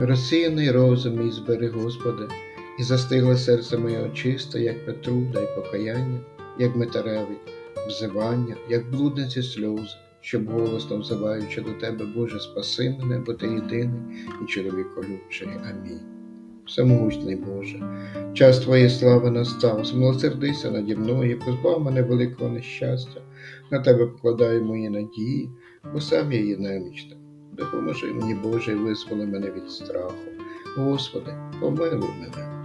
Розсіяний розум мій збери, Господи, і застигле серце моє очисте, як Петру, дай покаяння, як метареві взивання, як блудниці сльози, щоб голосно взиваючи до Тебе, Боже, спаси мене, бо Ти єдиний і чоловіколюбчий. Амінь. Всемогутній Боже, час Твоєї слави настав, змилосердися наді мною, позбав мене великого нещастя, на Тебе покладаю мої надії, бо сам я є немічна. Допоможи мені, Боже, і визволи мене від страху. Господи, помилуй мене.